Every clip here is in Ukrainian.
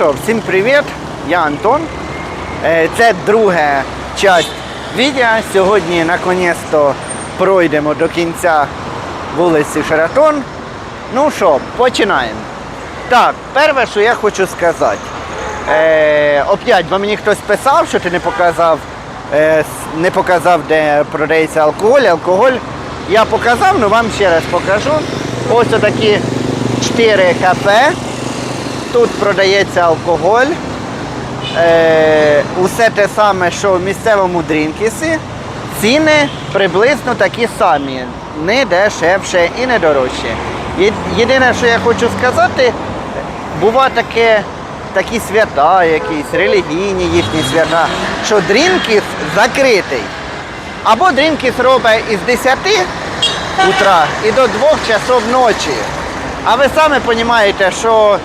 Всім привіт! Я Антон. Е, Це друга часть відео. Сьогодні наконець-то пройдемо до кінця вулиці Шератон. Ну що, починаємо. Так, перше, що я хочу сказати. Е, опять, бо мені хтось писав, що ти не показав, е, не показав, де продається алкоголь. Алкоголь я показав, але вам ще раз покажу. Ось такі 4 кафе. Тут продається алкоголь. Е, усе те саме, що в місцевому дрінкісі. Ціни приблизно такі самі, не дешевше і не дорожче. Єдине, що я хочу сказати, бува таке, такі свята, якісь релігійні їхні свята, що дрінкіс закритий. Або дрінкіс робить із 10 утра і до 2 часов ночі. А ви самі розумієте, що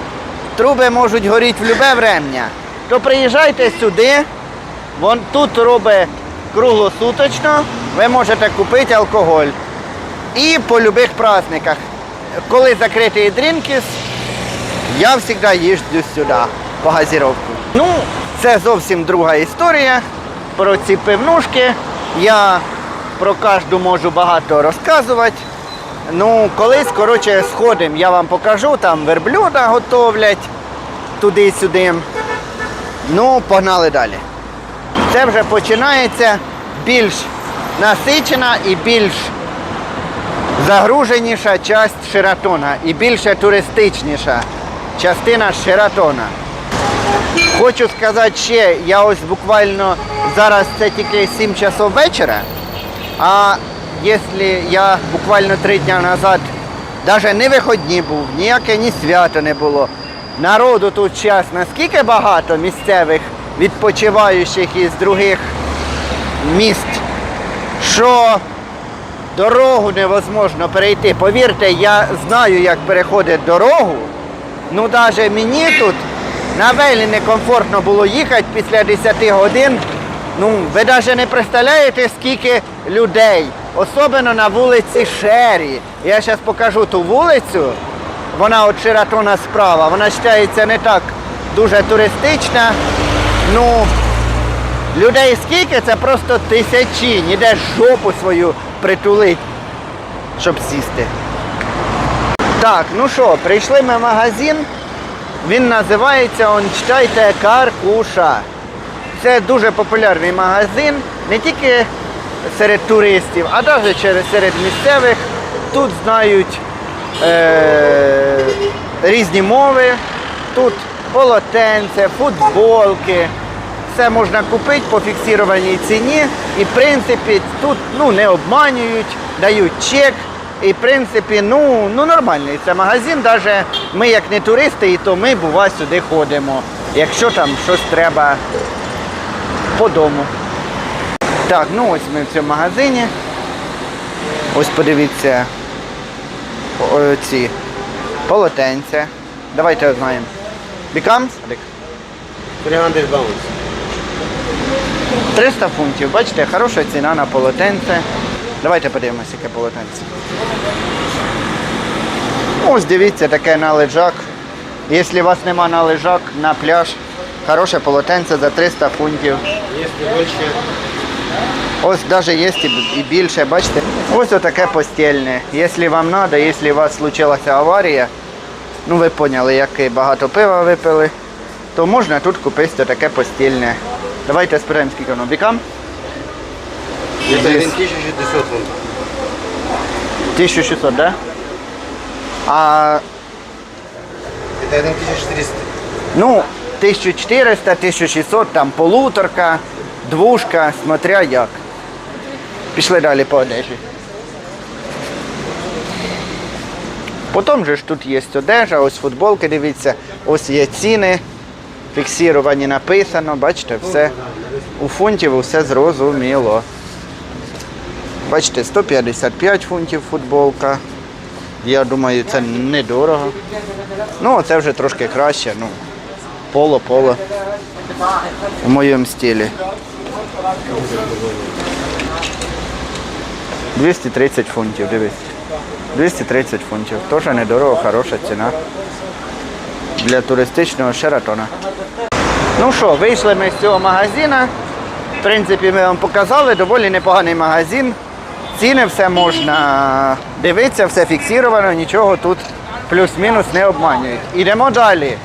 труби можуть горіти в любе врем'я. То приїжджайте сюди, вон тут робить круглосуточно, ви можете купити алкоголь. І по любих праздниках. Коли закритий дрінкіс, я завжди їжджу сюди по газіровку. Ну, це зовсім друга історія про ці пивнушки. Я про кожну можу багато розказувати. Ну, колись, коротше, сходимо, я вам покажу, там верблюда готовлять туди-сюди. Ну, погнали далі. Це вже починається більш насичена і більш загруженіша часть Шератона і більше туристичніша частина Шератона. Хочу сказати ще, я ось буквально зараз це тільки 7 часов вечора. А якщо я буквально три дні назад навіть не виходні був, ніяке ні свято не було. Народу тут час наскільки багато місцевих відпочиваючих із других міст, що дорогу невозможно перейти. Повірте, я знаю, як переходити дорогу. Ну, навіть мені тут на велі некомфортно було їхати після 10 годин. Ну, ви навіть не представляєте, скільки людей, особливо на вулиці Шері. Я зараз покажу ту вулицю. Вона от Шератона справа. Вона вважається не так дуже туристична. Ну, людей скільки, це просто тисячі. Ніде жопу свою притулить, щоб сісти. Так, ну що, прийшли ми в магазин. Він називається, он читайте, Каркуша. Це дуже популярний магазин, не тільки серед туристів, а навіть серед місцевих. Тут знають е- різні мови, тут полотенце, футболки. Все можна купити по фіксованій ціні. І в принципі тут ну, не обманюють, дають чек. І в принципі, ну, ну нормальний це магазин. Навіть ми як не туристи, і то ми бува сюди ходимо. Якщо там щось треба по дому. Так, ну ось ми в цьому магазині. Ось подивіться ці полотенця. Давайте знаємо. Becomes? 300 pounds. 300 фунтів. Бачите, хороша ціна на полотенце. Давайте подивимося, яке полотенце. Ось дивіться, таке на лежак. Якщо у вас нема на лежак, на пляж, хороше полотенце за 300 фунтів. Если больше, Ось навіть є і- більше, бачите? Ось отаке постільне. Якщо вам треба, якщо у вас случилася аварія, ну ви поняли, як багато пива випили, то можна тут купити таке постільне. Давайте спитаємо, скільки воно бікам. это Здесь. 1600 фунтов. 1600, да? А Это 1400. ну, 1400, 1600, там полуторка, двушка, смотря як. Пішли далі по одежі. Потім же ж тут є одежа, ось футболки, дивіться, ось є ціни, фіксіровані написано, бачите, все. У фунтів все зрозуміло. Бачите, 155 фунтів футболка. Я думаю, це недорого. Ну, це вже трошки краще, ну, поло-поло. У моєму стилі. 230 фунтів, дивись. 230 фунтів. Теж недорого, хороша ціна. для туристичного Шератона. Ну що, вийшли ми з цього магазина. В принципі, ми вам показали, доволі непоганий магазин. Ціни все можна дивитися, все фіксовано, нічого тут плюс-мінус не обманюють. Ідемо далі.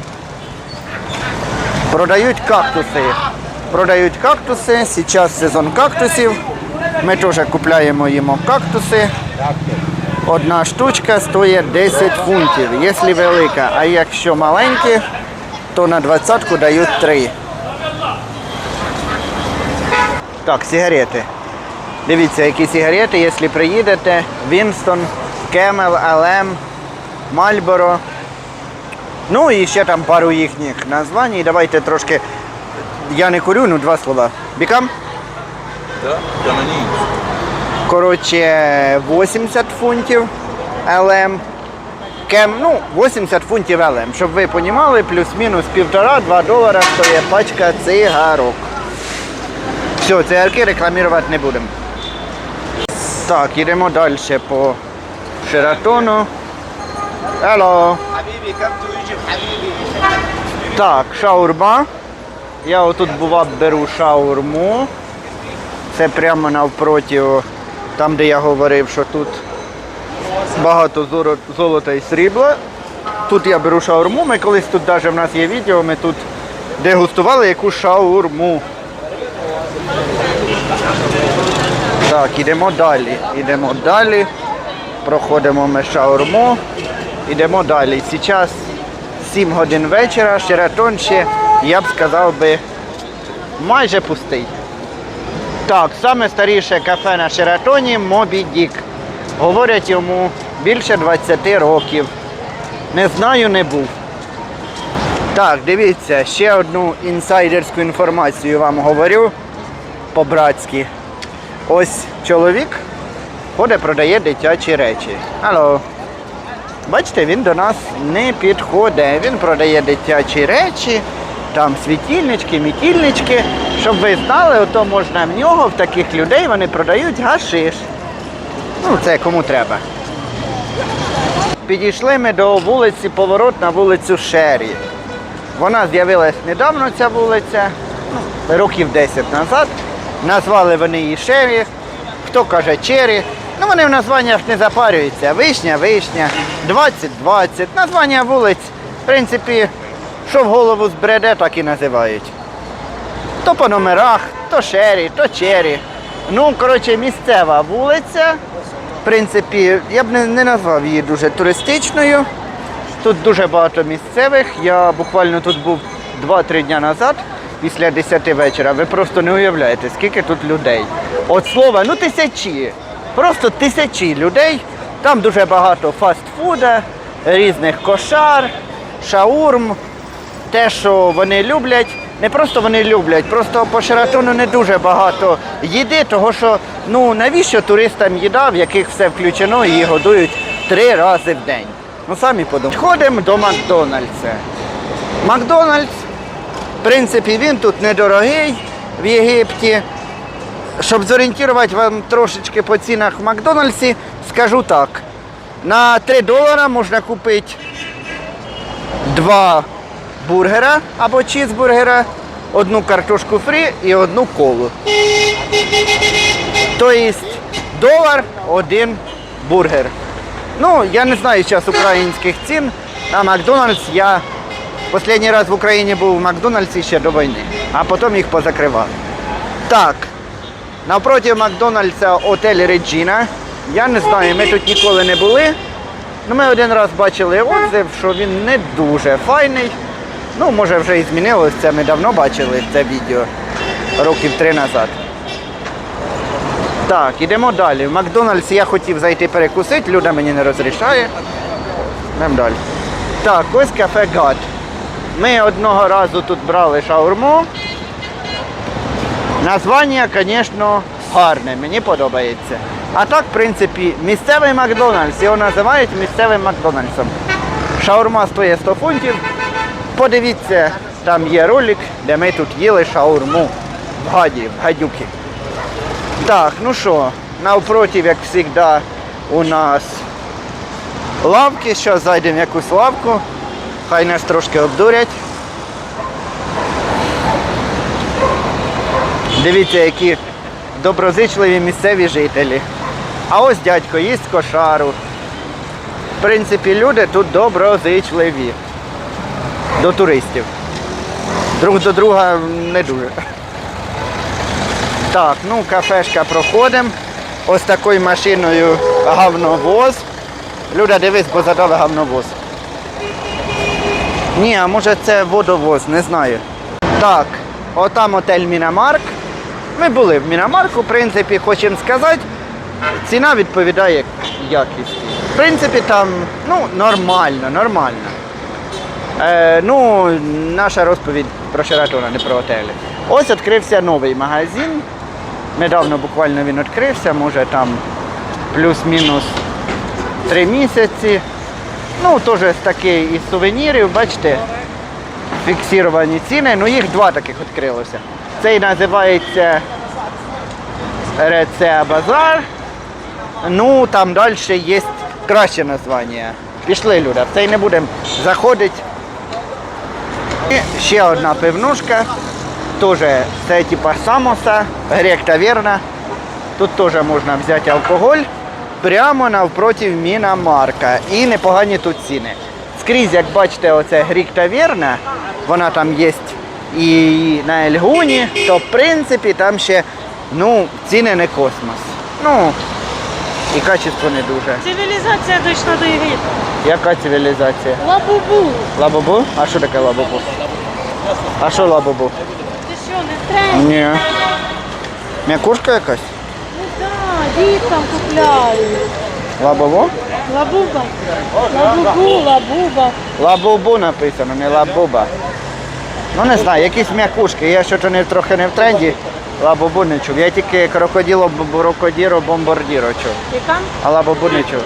Продають кактуси. Продають кактуси. Зараз сезон кактусів. Ми теж купляємо їмо кактуси. Одна штучка стоїть 10 фунтів, якщо велика, а якщо маленькі, то на двадцятку дають 3. Так, сигарети. Дивіться, які сигарети, якщо приїдете, Вінстон, Кемел, ЛМ, Мальборо. Ну і ще там пару їхніх названь. Давайте трошки я не курю, ну два слова. Бікам? Да? Я. Коротше, 80 фунтів ЛМ. Кем, ну, 80 фунтів ЛМ. Щоб ви понімали, плюс-мінус півтора-два долара стоїть пачка цигарок. Все, цигарки рекламувати не будемо. Так, йдемо далі по Шератону. Hello. Так, шаурма. Я отут бува беру шаурму. Це прямо навпроти, там, де я говорив, що тут багато золота і срібла. Тут я беру шаурму. Ми колись тут навіть в нас є відео, ми тут дегустували якусь шаурму. Так, ідемо далі. Ідемо далі. Проходимо ми шаурму. Ідемо далі. Зараз 7 годин вечора, Шератон ще, я б сказав би, майже пустий. Так, саме старіше кафе на Шератоні Мобі Дік. Говорять йому більше 20 років. Не знаю, не був. Так, дивіться, ще одну інсайдерську інформацію вам говорю по-братськи. Ось чоловік ходить, продає дитячі речі. Алло. Бачите, він до нас не підходить. Він продає дитячі речі, там світильнички, мітільнички. Щоб ви знали, ото можна в нього, в таких людей вони продають гашиш. Ну, це кому треба. Підійшли ми до вулиці, поворот на вулицю Шері. Вона з'явилась недавно, ця вулиця, ну, років 10 назад. Назвали вони її Шері, хто каже Чері. Ну вони в названнях не запарюються. Вишня, вишня, 20-20. Названня вулиць, в принципі, що в голову збреде, так і називають. То по номерах, то Шері, то Чері. Ну, коротше, місцева вулиця. В принципі, я б не, не назвав її дуже туристичною. Тут дуже багато місцевих. Я буквально тут був 2-3 дні назад, після 10 вечора. Ви просто не уявляєте, скільки тут людей. От слова, ну тисячі. Просто тисячі людей. Там дуже багато фастфуда, різних кошар, шаурм. Те, що вони люблять, не просто вони люблять, просто по Шератону не дуже багато їди, того що ну навіщо туристам їда, в яких все включено, її годують три рази в день. Ну самі подумайте. Ходимо до Макдональдса. Макдональдс, в принципі, він тут недорогий в Єгипті. Щоб зорієнтувати вам трошечки по цінах в Макдональдсі, скажу так. На 3 долара можна купити два бургера або чізбургера, одну картошку фрі і одну колу. Тобто долар один бургер. Ну, я не знаю зараз українських цін. На Макдональдс я останній раз в Україні був в Макдональдсі ще до війни, а потім їх позакривали. Так, навпроти Макдональдса отель Реджіна. Я не знаю, ми тут ніколи не були. Ну, ми один раз бачили отзив, що він не дуже файний. Ну, може вже і змінилось, це ми давно бачили це відео років три назад. Так, ідемо далі. В Макдональдс я хотів зайти перекусити, Люда мені не розрішає. Йдемо далі. Так, ось кафе Гад. Ми одного разу тут брали шаурму. Названня, звісно, гарне, мені подобається. А так, в принципі, місцевий Макдональдс, його називають місцевим Макдональдсом. Шаурма стоїть 100 фунтів. Подивіться, там є ролик, де ми тут їли шаурму в гаді, в гадюки. Так, ну що, навпроти, як завжди, у нас лавки. Зараз зайдемо в якусь лавку. Хай нас трошки обдурять. Дивіться, які доброзичливі місцеві жителі. А ось дядько їсть кошару. В принципі, люди тут доброзичливі до туристів. Друг до друга не дуже. Так, ну кафешка проходимо. Ось такою машиною гавновоз. Люда, дивись, бо задали гавновоз. Ні, а може це водовоз, не знаю. Так, отам отель Мінамарк. Ми були в Мінамарку, в принципі, хочемо сказати, ціна відповідає якісті. В принципі, там ну, нормально, нормально. Е, ну, наша розповідь про Шератона, не про готелі. Ось відкрився новий магазин. Недавно буквально він відкрився, може там плюс-мінус три місяці. Ну, теж такий із сувенірів, бачите, фіксовані ціни. Ну, їх два таких відкрилося. Цей називається Реце Базар. Ну, там далі є краще названня. Пішли, Люда, в цей не будемо заходити. І ще одна пивнушка. Теж це типа самоса, грек таверна. Тут теж можна взяти алкоголь прямо навпроти Мінамарка. І непогані тут ціни. Скрізь, як бачите, оце грік таверна, вона там є і на Ельгуні, то в принципі там ще ну, ціни не космос. Ну, і качество не дуже. Цивілізація дійшла до Єгипту. Яка цивілізація? Лабубу. Лабобу? А що таке лабобу? А що лабобу? Ти що, не тренд? Ні. М'якушка якась? Ну так, діткам купляють. Лабобу? Лабуба. Лабубу, лабуба. Лабубу написано, не лабуба. Ну не знаю, якісь м'якушки. Я що-то не трохи не в тренді. Лабубу. Я тільки крокоділо, крокодіро, бомбардіро чув. Яка? А чув.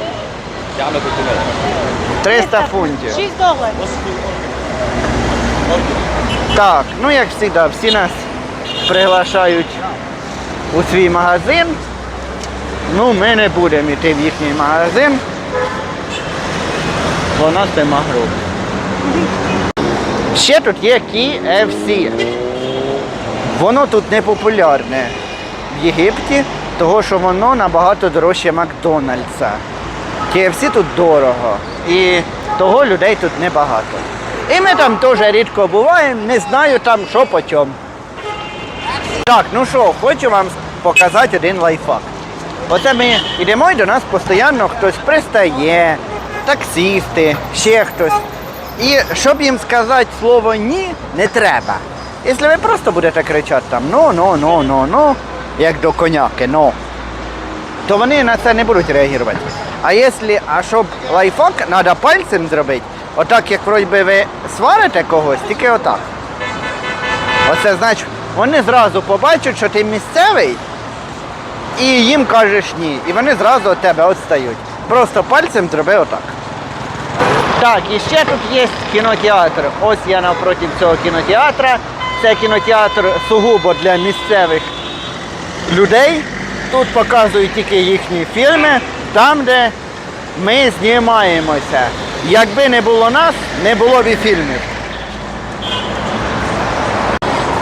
300 фунтів. 6 доларів. Так, ну як завжди, всі нас приглашають у свій магазин. Ну, ми не будемо йти в їхній магазин. Бо у нас нема груп. Ще тут є KFC. Воно тут не популярне в Єгипті, того що воно набагато дорожче Макдональдса. KFC тут дорого. І того людей тут небагато. І ми там теж рідко буваємо, не знаю там що по чому. Так, ну що, хочу вам показати один лайфхак. Оце ми йдемо і до нас постійно хтось пристає, таксісти, ще хтось. І щоб їм сказати слово ні, не треба. Якщо ви просто будете кричати там ну, ну, ну, ну, ну, як до коняки, ну, то вони на це не будуть реагувати. А якщо, а щоб лайфхак, треба пальцем зробити, отак, як вроді ви сварите когось, тільки отак. Оце значить, вони зразу побачать, що ти місцевий, і їм кажеш ні. І вони зразу від тебе відстають. Просто пальцем зроби отак. Так, і ще тут є кінотеатр. Ось я навпроти цього кінотеатра. Це кінотеатр сугубо для місцевих людей. Тут показують тільки їхні фільми, там, де ми знімаємося. Якби не було нас, не було б і фільмів.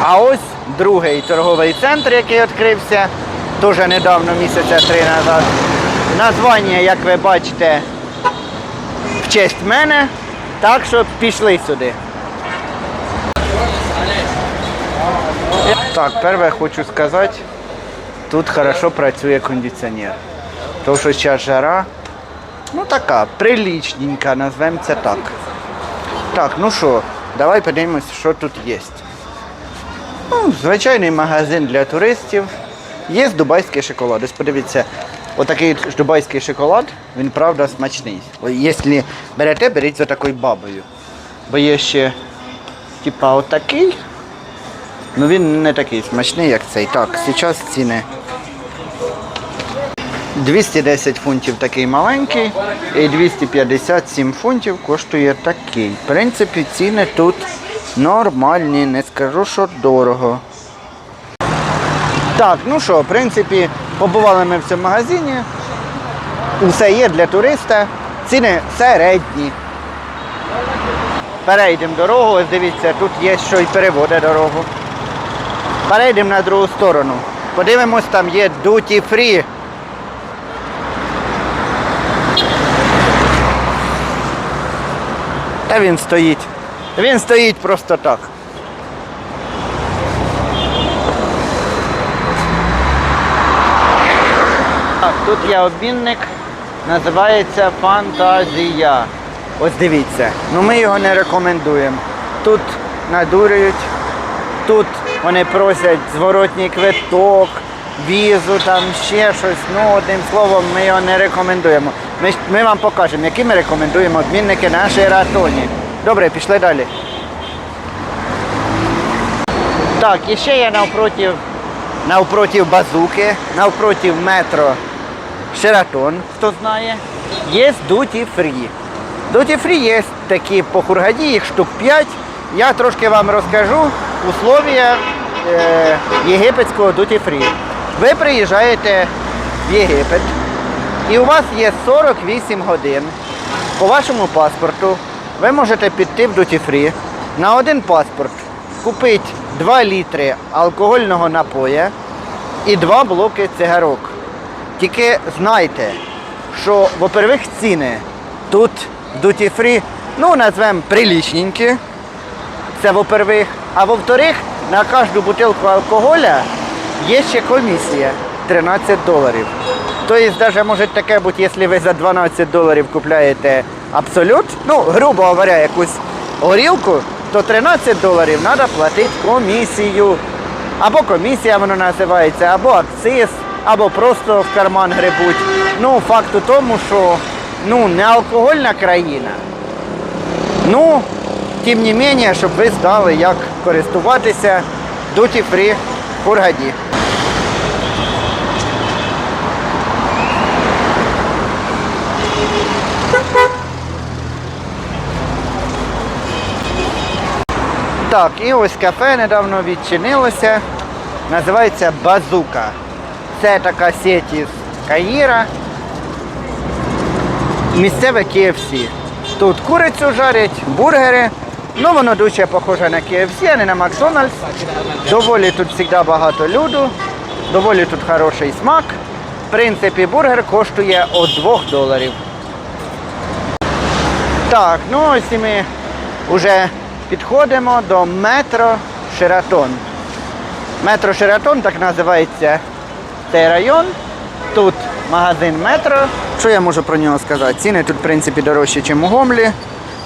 А ось другий торговий центр, який відкрився дуже недавно, місяця три назад. Названня, як ви бачите, в честь мене. Так що пішли сюди. Так, перше хочу сказати, тут хорошо працює кондиціонер. Тому що зараз жара, ну така, прилічненька, назвемо це так. Так, ну що, давай подивимось, що тут є. Ну, звичайний магазин для туристів. Є дубайський шоколад. Ось подивіться, отакий дубайський шоколад, він правда смачний. Якщо берете, беріть за такою бабою. Бо є ще, типа, отакий. Ну він не такий смачний, як цей. Так, зараз ціни. 210 фунтів такий маленький і 257 фунтів коштує такий. В принципі, ціни тут нормальні, не скажу, що дорого. Так, ну що, в принципі, побували ми в цьому магазині. Усе є для туриста. Ціни середні. перейдемо дорогу, ось дивіться, тут є що й переводить дорогу. Перейдемо на другу сторону. Подивимось, там є дуті фрі. Та він стоїть. Він стоїть просто так. Так, тут є обмінник, називається Фантазія. Ось дивіться. Ну ми його не рекомендуємо. Тут надурюють, тут вони просять зворотній квиток, візу, там ще щось. Ну, одним словом, ми його не рекомендуємо. Ми, ми вам покажемо, які ми рекомендуємо обмінники на Шератоні. Добре, пішли далі. Так, і ще є навпротив, навпротив базуки, навпротив метро Шератон, хто знає, є дуті фрі. Дуті фрі є такі по Хургаді, їх штук 5. Я трошки вам розкажу условия єгипетського дуті фрі. Ви приїжджаєте в Єгипет, і у вас є 48 годин по вашому паспорту. Ви можете піти в дуті фрі на один паспорт купити 2 літри алкогольного напоя і 2 блоки цигарок. Тільки знайте, що, во-первых, ціни тут дуті фрі, ну, назвемо приличненькі. Це во-первых. А во-вторых, на кожну бутилку алкоголя є ще комісія 13 доларів. Тобто, навіть може таке бути, якщо ви за 12 доларів купляєте абсолют, ну, грубо говоря, якусь горілку, то 13 доларів треба платити комісію. Або комісія воно називається, або акциз, або просто в карман грибуть. Ну, факт у тому, що ну, не алкогольна країна. Ну, тим не менше, щоб ви знали, як користуватися дуті фрі Хургаді. Так, і ось кафе недавно відчинилося. Називається Базука. Це така сеть із Каїра. Місцеве KFC. Тут курицю жарять, бургери. Ну, воно дуже похоже на KFC, а не на Макдональдс. Доволі тут завжди багато люду, доволі тут хороший смак. В принципі, бургер коштує від 2 доларів. Так, ну ось і ми вже підходимо до метро Шератон. Метро Шератон, так називається цей район. Тут магазин метро. Що я можу про нього сказати? Ціни тут, в принципі, дорожчі, ніж у Гомлі.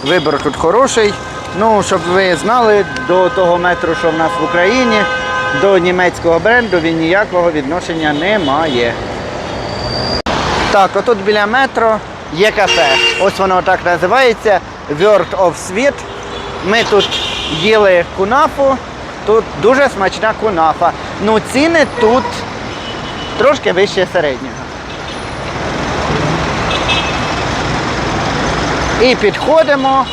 Вибір тут хороший. Ну, щоб ви знали, до того метро, що в нас в Україні, до німецького бренду він ніякого відношення не має. Так, отут біля метро є кафе. Ось воно так називається World of Sweet. Ми тут їли кунафу, тут дуже смачна кунафа. Ну, ціни тут трошки вище середнього. І підходимо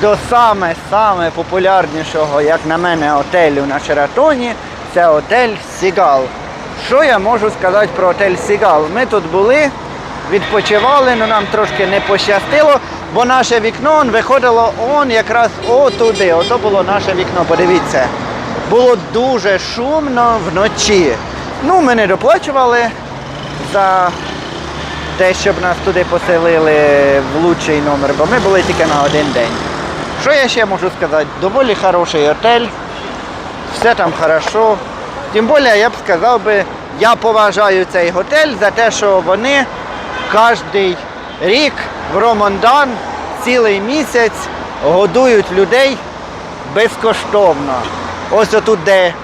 до саме-саме популярнішого, як на мене, отелю на Шератоні. Це отель Сігал. Що я можу сказати про отель Сігал? Ми тут були, відпочивали, але нам трошки не пощастило, бо наше вікно он, виходило он якраз отуди. Ото було наше вікно, подивіться. Було дуже шумно вночі. Ну, ми не доплачували за те, щоб нас туди поселили в лучший номер, бо ми були тільки на один день. Що я ще можу сказати? Доволі хороший отель, все там хорошо. Тим більше я б сказав би, я поважаю цей готель за те, що вони кожен рік в Романдан цілий місяць годують людей безкоштовно. Ось отут, де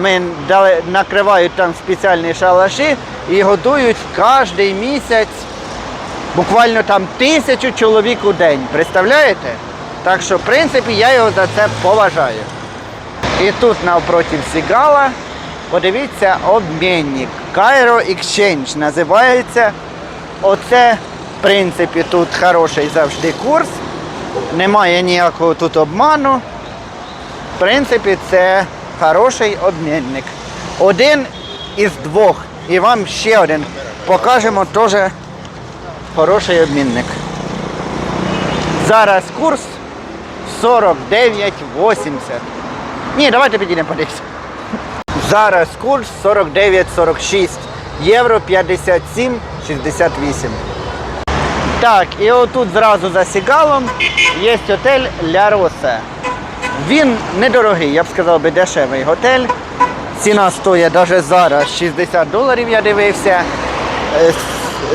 ми дали, накривають там спеціальні шалаші і годують кожен місяць буквально там тисячу чоловік у день. Представляєте? Так що, в принципі, я його за це поважаю. І тут навпроти Сігала, подивіться, обмінник. Cairo Exchange називається. Оце, в принципі, тут хороший завжди курс. Немає ніякого тут обману. В принципі, це хороший обмінник. Один із двох. І вам ще один покажемо теж хороший обмінник. Зараз курс 49,80. Ні, давайте підійдемо подивимося. Зараз курс 49,46. Євро 57,68. Так, і отут зразу за Сігалом є готель Ля Росе. Він недорогий, я б сказав би дешевий готель. Ціна стоїть навіть зараз 60 доларів, я дивився е,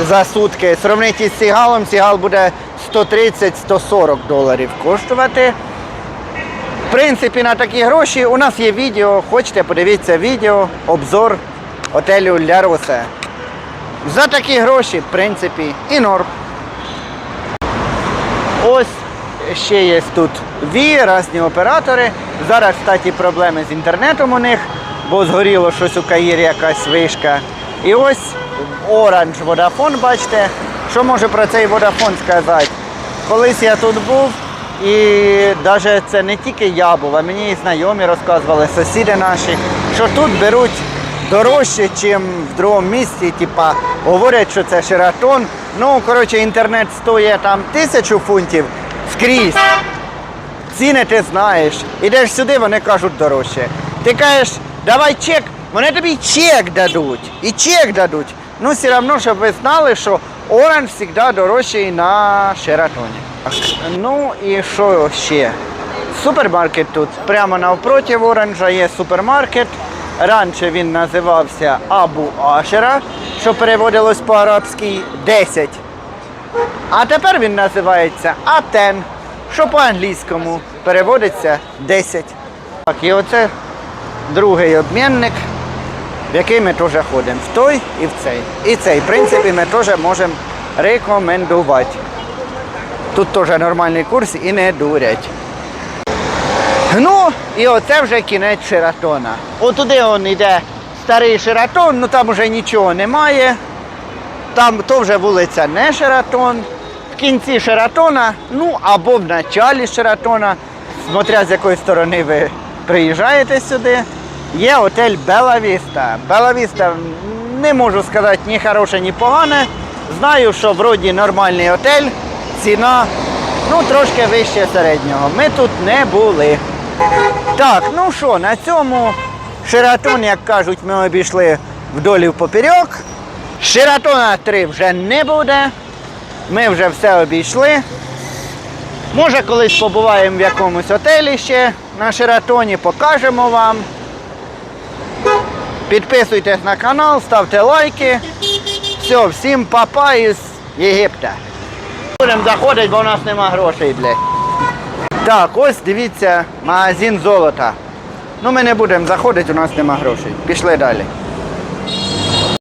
за сутки. Сравнити з Сігалом, Сігал буде 130-140 доларів коштувати. В принципі, на такі гроші у нас є відео. Хочете, подивіться відео, обзор готелю Ля Росе. За такі гроші, в принципі, і норм. Ось ще є тут ві, різні оператори. Зараз, кстати, проблеми з інтернетом у них, бо згоріло щось у Каїрі, якась вишка. І ось Orange Vodafone, бачите, що можу про цей Vodafone сказати. Колись я тут був, і навіть це не тільки я був, а мені і знайомі розказували, сусіди наші, що тут беруть дорожче, ніж в другому місці. Типа говорять, що це Шератон. Ну, коротше, інтернет стоїть там тисячу фунтів скрізь. Ціни ти знаєш. Ідеш сюди, вони кажуть дорожче. Ти кажеш, давай чек, вони тобі чек дадуть. І чек дадуть. Ну, все одно, щоб ви знали, що Оранж завжди дорожчий на Шератоні. Ну і що ще? Супермаркет тут. Прямо навпроти Оранжа є супермаркет. Раніше він називався Абу Ашера, що переводилось по-арабськи 10. А тепер він називається Атен, що по-англійському переводиться 10. Так, і оце другий обмінник, в який ми теж ходимо. В той і в цей. І цей, в принципі, ми теж можемо рекомендувати. Тут теж нормальний курс і не дурять. Ну, і оце вже кінець Шератона. Отуди он йде старий Шератон, ну там вже нічого немає. Там то вже вулиця не Шератон. В кінці Шератона, ну або в началі Шератона, смотря з якої сторони ви приїжджаєте сюди, є готель Бела Віста. Бела Віста не можу сказати ні хороше, ні погане. Знаю, що вроді нормальний готель, ціна ну, трошки вище середнього. Ми тут не були. Так, ну що, на цьому Шератон, як кажуть, ми обійшли вдолі в поперек. Шератона 3 вже не буде. Ми вже все обійшли. Може, колись побуваємо в якомусь готелі ще на Шератоні, покажемо вам. Підписуйтесь на канал, ставте лайки. Все, всім папа із Єгипта. Будемо заходити, бо у нас нема грошей, блядь. Так, ось дивіться, магазин золота. Ну ми не будемо заходити, у нас нема грошей. Пішли далі.